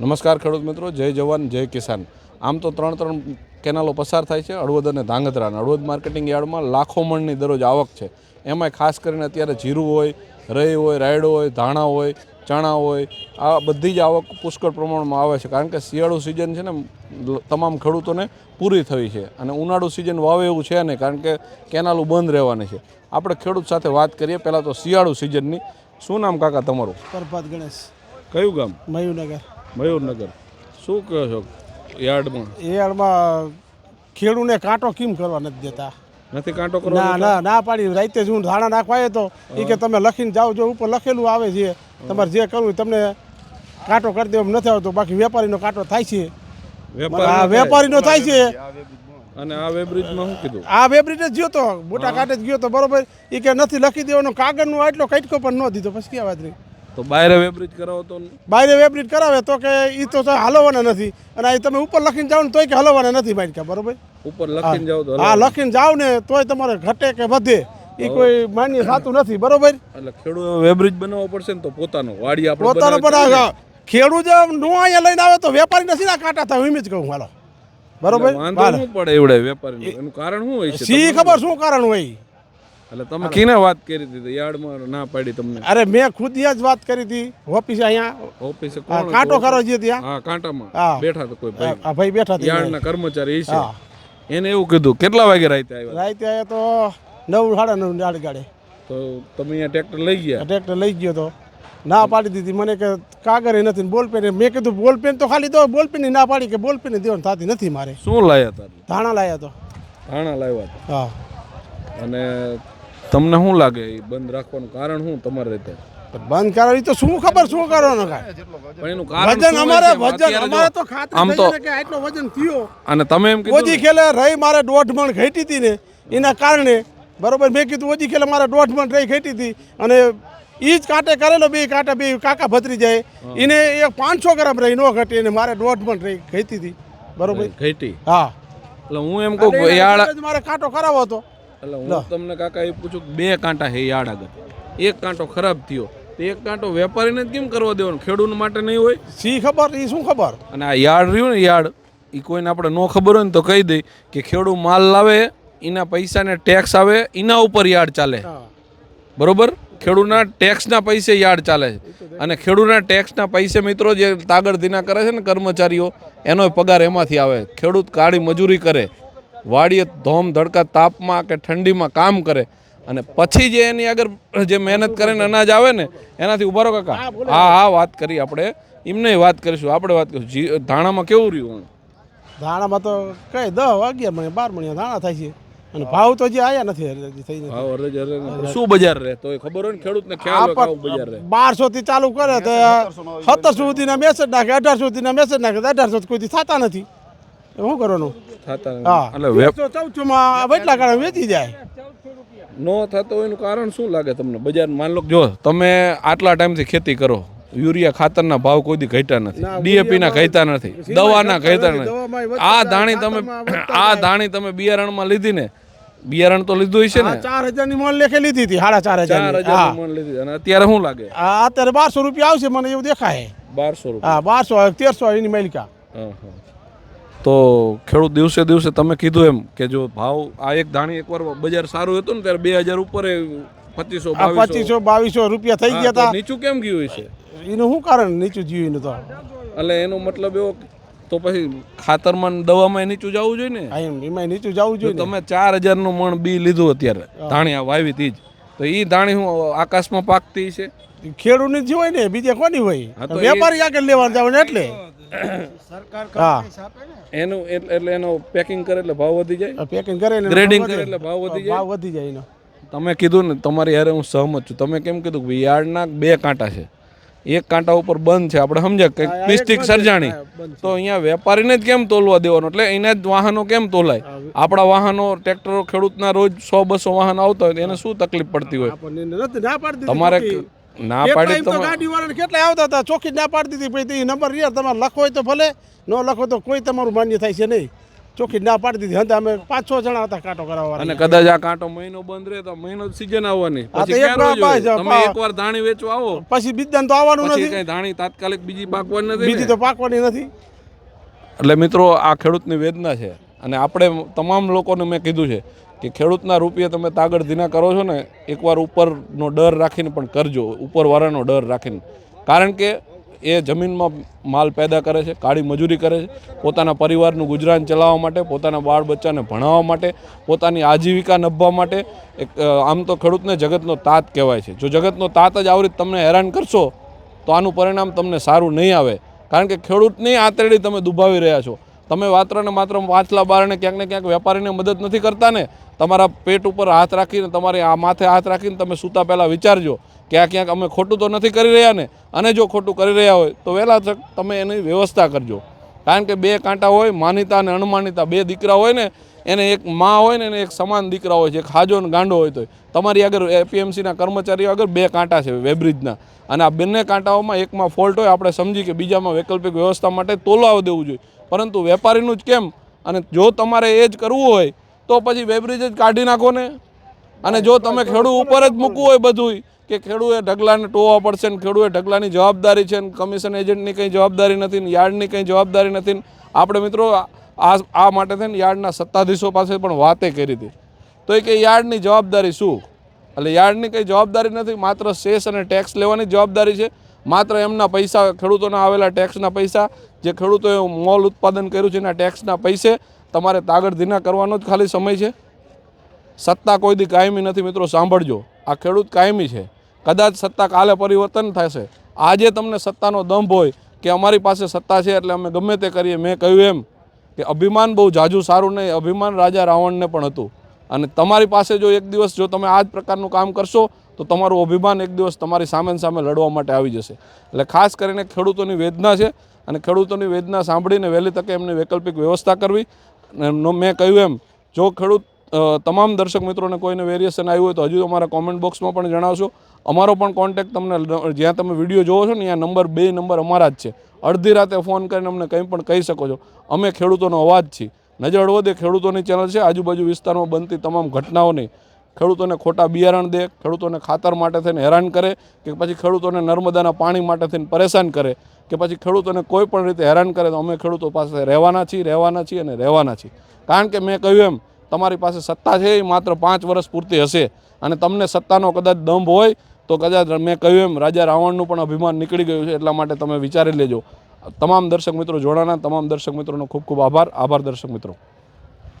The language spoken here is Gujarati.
નમસ્કાર ખેડૂત મિત્રો જય જવાન જય કિસાન. આમ તો ત્રણ ત્રણ કેનાલો પસાર થાય છે હળવદ અને ધાંગધ્રા અને હળવદ માર્કેટિંગ યાર્ડમાં લાખો મણની દરરોજ આવક છે. એમાંય ખાસ કરીને અત્યારે જીરું હોય રઈ હોય રાયડો હોય ધાણા હોય ચણા હોય આ બધી જ આવક પુષ્કળ પ્રમાણમાં આવે છે. કારણ કે શિયાળુ સિઝન છે ને તમામ ખેડૂતોને પૂરી થઈ છે. અને ઉનાળુ સિઝન વાવે એવું છે નહીં કારણ કે કેનાલો બંધ રહેવાની છે. આપણે ખેડૂત સાથે વાત કરીએ પહેલાં તો શિયાળુ સિઝનની શું નામ કાકા તમારું? પરભાત ગણેશ. કયું ગામ? મયુનગર મયુરનગર. શું કહો છો યાર્ડમાં? યાર્ડમાં ખેડૂને કાંટો કેમ કરવા નથી દેતા? નથી કાંટો ના ના ના પાડી. રાતે જ હું ધાણા નાખવાય તો એ કે તમે લખીને જાઓ જો ઉપર લખેલું આવે છે તમારે જે કરવું તમને કાંટો કરી દેવો નથી આવતો. બાકી વેપારીનો કાંટો થાય છે. આ વેપારીનો થાય છે. અને આ વેબ્રિજમાં શું કીધું? આ વેબ્રિજ જ ગયો તો મોટા કાંટે જ ગયો તો બરોબર. એ કે નથી લખી દેવાનો. કાગળનો આટલો કઈટકો પણ ન દીધો. પછી ક્યાં વાત રહી? તો બાયરે વેબ્રિજ કરાવો તો બાયરે વેબ્રિજ કરાવે તો કે એ તો હલવાના નથી. અને આ તમે ઉપર લખીને જાઓ ને તોય કે હલવાના નથી મારી બરોબર? ઉપર લખીને જાઓ તો હા. લખીને જાઓ ને તોય તમારે ઘટે કે વધે એ કોઈ માન્ય સાતું નથી બરોબર? એટલે ખેડૂત વેબ્રિજ બનાવવો પડશે ને તો પોતાનો વાડી આપણે પોતાનો બનાવીએ પણ ખેડૂત જે નો અહીંયા લઈને આવે તો વેપારી નથી ના કાંટા થાય એમ જ કહું હાલો. બરોબર? વાંધો પડે એવડે વેપારી એનું કારણ શું હોય છે? સી ખબર શું કારણ હોય? એટલે તમે કીને વાત કરી હતી યાર્ડમાં ના પાડી તમને. અરે મેં ખુદ જ વાત કરી હતી ઓફિસે અહીંયા ઓફિસે કોણ કાંટો કરો જે ત્યાં? હા કાંટામાં. હા. બેઠા તો કોઈ ભાઈ. આ ભાઈ બેઠા હતા. યાર્ડના કર્મચારી છે. એને એવું કીધું કેટલા વાગે રાતે આવ્યા? રાતે આવ્યા તો નવ સાડા નવ દાડ ગાડે તો તમે અહીંયા ટ્રેક્ટર લઈ ગયા? ટ્રેક્ટર લઈ ગયો તો. ના પાડી દીધી. મને કે કાગળ નથી બોલ બોલપેન મેં કીધું બોલપેન તો ખાલી દો બોલપેન ના પાડી કે બોલપેન દેવાનું થતી નથી મારે. શું લાયા હતા ધાણા લાયા તો. ધાણા લાવ્યા હતા હા. અને તમને શું લાગે એ બંધ રાખવાનું કારણ શું તમારે રીતે? બંધ કરાવી તો શું ખબર શું કરવાનું પણ એનું કારણ વજન અમારે વજન અમારે તો ખાતરી થઈ તો કે આટલો વજન થયો. અને તમે એમ કીધું ઓજી ખેલે રહી મારે દોઢ મણ ઘટી હતી ને એના કારણે બરોબર મેં કીધું ઓજી ખેલે મારે દોઢ મણ રહી ઘટી હતી અને એ જ કાંટે કરેલો બે કાંટા બે કાકા ભત્રી જાય એને એક પાંચસો ગ્રામ રહી ન ઘટી અને મારે દોઢ મણ રહી ઘટી હતી. બરોબર? ઘટી? હા. એટલે હું એમ કહું મારે કાંટો કરાવો હતો. એટલે હું તમને કાકા એ પૂછું કે બે કાંટા હે યાડ આગળ. એક કાંટો ખરાબ થયો તો એક કાંટો વેપારીને કેમ કરવા દેવાનો? ખેડૂત માટે નહીં હોય? સી ખબર? એ શું ખબર? અને આ યાર્ડ રહ્યું ને યાર્ડ એ કોઈને આપણે ન ખબર હોય ને તો કહી દઈ કે ખેડૂત માલ લાવે એના પૈસાને ટેક્સ આવે એના ઉપર યાર્ડ ચાલે. બરોબર? ખેડૂતના ટેક્સના પૈસે યાર્ડ ચાલે છે. અને ખેડૂતના ટેક્સના પૈસે મિત્રો જે તાગડ ધીના કરે છે ને કર્મચારીઓ એનો પગાર એમાંથી આવે. ખેડૂત કાળી મજૂરી કરે. વાડીએ ધોમ ધડકા તાપમાં કે ઠંડીમાં કામ કરે અને પછી જે એની આગળ જે મહેનત કરીને અનાજ આવે ને એનાથી ઊભા રહો કાકા. હા હા વાત કરી આપણે. એમને વાત કરીશું આપણે વાત કરીશું. જી ધાણામાં કેવું રહ્યું ધાણામાં તો કઈ દસ અગિયાર મણિયા બાર મણિયા ધાણા થાય છે. અને ભાવ તો જે આયા નથી થઈ શું બજાર રહે? તો ખબર હોય ને ખેડૂતને ખ્યાલ બજાર રહે. બારસો થી ચાલુ કરે તો સત્તરસો સુધીના મેસેજ નાખે અઢારસો સુધીના મેસેજ નાખે તો અઢારસો કોઈ થતા નથી. શું કરવાનું? થતા એટલે વેપમાં એટલા કારણે વેચી જાય. નો થતો હોય એનું કારણ શું લાગે તમને? બજાર માન લો જો તમે આટલા ટાઈમથી ખેતી કરો યુરિયા ખાતરના ભાવ કોઈ દી ઘટ્યા નથી. ડીએપી ના ઘટ્યા નથી. દવાના ઘટ્યા નથી. આ દાણી તમે આ દાણી તમે બિયારણમાં લીધી ને બિયારણ તો લીધું હશે ને? ચાર હજારની મોલ લેખે લીધી હતી સાડા ચાર હજાર હજાર મણ લીધી અને અત્યારે શું લાગે? આ અત્યારે બારસો રૂપિયા આવશે મને એવું દેખાય. બારસો રૂપિયા. હા બારસો તેરસો એની માલિકા. હા, હા. તો ખેડૂત દિવસે દિવસે તમે કીધું એમ કે જો ભાવ આ એક ધાણી એકવાર બજાર સારું હતું ને ત્યારે બે હજાર ઉપર પચીસો પચીસો બાવીસો રૂપિયા થઈ ગયા હતા નીચું કેમ ગયું છે એનું શું કારણ નીચું જીવ્યું તો એટલે એનો મતલબ એવો તો પછી ખાતરમાં માં દવામાં નીચું જવું જોઈએ ને? એમ નીચું જવું જોઈએ તમે ચાર હજારનું મણ બી લીધું અત્યારે ધાણી વાવી તી જ. તો એ ધાણી હું આકાશમાં પાકતી છે ખેડૂતની જ હોય ને બીજે કોની હોય? વેપારી આગળ લેવા જવાનું એટલે. હા. એનું એટલે એનો પેકિંગ કરે એટલે ભાવ વધી જાય? પેકિંગ કરે ને ગ્રેડિંગ કરે એટલે ભાવ વધી જાય? ભાવ વધી જાય એનો. તમે કીધું ને તમારી યારે હું સહમત છું. તમે કેમ કીધું કે યાર્ડના બે કાંટા છે? એક કાંટા ઉપર બંધ છે. આપણે સમજ્યા કે મિસ્ટેક સર્જાણી. તો અહીંયા વેપારીને જ કેમ તોલવા દેવાનો? એટલે એના જ વાહનો કેમ તોલાય? આપણા વાહનો ટ્રેક્ટરો ખેડૂતના રોજ સો બસો વાહન આવતા હોય એને શું તકલીફ પડતી હોય? તમારે. ના પાડી તો ગાડી વાળાને કેટલા આવતા હતા ચોખ્ખી ના પાડી દીધી પછી નંબર યાર તમારે લખો હોય તો ભલે ન લખો તો કોઈ તમારું માન્ય થાય છે નહીં. ચોખ્ખી ના પાડી દીધી હતા અમે પાંચ છ જણા હતા કાંટો કરાવવા અને કદાચ આ કાંટો મહિનો બંધ રહે તો મહિનો સીઝન આવવાની. પછી તમે એકવાર ધાણી વેચવા આવો. પછી બીજાને તો આવવાનું નથી. કઈ ધાણી તાત્કાલિક બીજી પાકવાની નથી બીજી તો પાકવાની નથી. એટલે મિત્રો આ ખેડૂતની વેદના છે. અને આપણે તમામ લોકોને મેં કીધું છે કે ખેડૂતના રૂપિયા તમે તાગડ ધીના કરો છો ને, એકવાર ઉપરનો ડર રાખીને પણ કરજો, ઉપરવાળાનો ડર રાખીને. કારણ કે એ જમીનમાં માલ પેદા કરે છે, કાળી મજૂરી કરે છે, પોતાના પરિવારનું ગુજરાન ચલાવવા માટે, પોતાના બાળ બચ્ચાને ભણાવવા માટે, પોતાની આજીવિકા નભવા માટે એક આમ તો ખેડૂતને જગતનો તાત કહેવાય છે. જો જગતનો તાત જ આવરી તમને હેરાન કરશો, તો આનું પરિણામ તમને સારું નહીં આવે. કારણ કે ખેડૂતની આંતરડી તમે દુભાવી રહ્યા છો. તમે માત્ર ને માત્ર પાછલા બારણે ક્યાંક ને ક્યાંક વેપારીને મદદ નથી કરતા ને તમારા પેટ ઉપર હાથ રાખીને, તમારી આ માથે હાથ રાખીને તમે સૂતા પહેલાં વિચારજો કે આ ક્યાંક અમે ખોટું તો નથી કરી રહ્યા ને? અને જો ખોટું કરી રહ્યા હોય, તો વહેલા તક તમે એની વ્યવસ્થા કરજો. કારણ કે બે કાંટા હોય, માનીતા અને અણમાનીતા, બે દીકરા હોય ને, એને એક મા હોય ને, એને એક સમાન દીકરા હોય છે, એક હાજો અને ગાંડો હોય તો તમારી આગળ એપીએમસીના કર્મચારીઓ આગળ બે કાંટા છે વેબ્રિજના અને આ બંને કાંટાઓમાં એકમાં ફોલ્ટ હોય, આપણે સમજી કે બીજામાં વૈકલ્પિક વ્યવસ્થા માટે તોલાવ દેવું જોઈએ. પરંતુ વેપારીનું જ કેમ? અને જો તમારે એ જ કરવું હોય તો પછી વેબ્રિજ જ કાઢી નાખો ને. અને જો તમે ખેડૂત ઉપર જ મૂકવું હોય બધું કે ખેડૂએ ઢગલાને ટોવા પડશે ને ખેડૂએ ઢગલાની જવાબદારી છે ને કમિશન એજન્ટની કંઈ જવાબદારી નથી ને યાર્ડની કંઈ જવાબદારી નથી આપણે મિત્રો આ આ માટે થઈને યાર્ડના સત્તાધીશો પાસે પણ વાતે કરી હતી. તો એ કે યાર્ડની જવાબદારી શું? એટલે યાર્ડની કંઈ જવાબદારી નથી, માત્ર સેસ અને ટેક્સ લેવાની જવાબદારી છે. માત્ર એમના પૈસા, ખેડૂતોના આવેલા ટેક્સના પૈસા, જે ખેડૂતોએ મોલ ઉત્પાદન કર્યું છે એના ટેક્સના પૈસે તમારે તાગડ ધીના કરવાનો જ ખાલી સમય છે. સત્તા કોઈ દી કાયમી નથી મિત્રો, સાંભળજો. આ ખેડૂત કાયમી છે. કદાચ સત્તા કાલે પરિવર્તન થશે. આજે તમને સત્તાનો દંભ હોય કે અમારી પાસે સત્તા છે એટલે અમે ગમે તે કરીએ. મેં કહ્યું એમ કે અભિમાન બહુ જાજુ સારું નહીં, અભિમાન રાજા રાવણને પણ હતું. અને તમારી પાસે જો એક દિવસ જો તમે આ જ પ્રકારનું કામ કરશો, તો તમારું અભિમાન એક દિવસ તમારી સામે સામે લડવા માટે આવી જશે. એટલે ખાસ કરીને ખેડૂતોની વેદના છે. અને ખેડૂતોની વેદના સાંભળીને વહેલી તકે એમની વૈકલ્પિક વ્યવસ્થા કરવી. મેં કહ્યું એમ, જો ખેડૂત તમામ દર્શક મિત્રોને કોઈને વેરિએશન આવ્યું હોય તો હજુ અમારા કોમેન્ટ બોક્સમાં પણ જણાવશો. અમારો પણ કોન્ટેક્ટ તમને જ્યાં તમે વીડિયો જોવો છો ને, ત્યાં નંબર બે નંબર અમારા જ છે. અડધી રાતે ફોન કરીને અમને કંઈ પણ કહી શકો છો. અમે ખેડૂતોનો અવાજ છીએ. નજર અડવો દે ખેડૂતોની ચેનલ છે, આજુબાજુ વિસ્તારમાં બનતી તમામ ઘટનાઓની ખેડૂતોને ખોટા બિયારણ દે, ખેડૂતોને ખાતર માટે થઈને હેરાન કરે કે પછી ખેડૂતોને નર્મદાના પાણી માટે થઈને પરેશાન કરે કે પછી ખેડૂતોને કોઈ પણ રીતે હેરાન કરે તો અમે ખેડૂતો પાસે રહેવાના છીએ રહેવાના છીએ અને રહેવાના છીએ. કારણ કે મેં કહ્યું એમ, તમારી પાસે સત્તા છે એ માત્ર પાંચ વર્ષ પૂરતી હશે અને તમને સત્તાનો કદાચ દંભ હોય તો કદાચ મેં કહ્યું એમ, રાજા રાવણનું પણ અભિમાન નીકળી ગયું છે એટલા માટે તમે વિચારી લેજો. તમામ દર્શક મિત્રો જોડાના, તમામ દર્શક મિત્રોનો ખૂબ ખૂબ આભાર. આભાર દર્શક મિત્રો.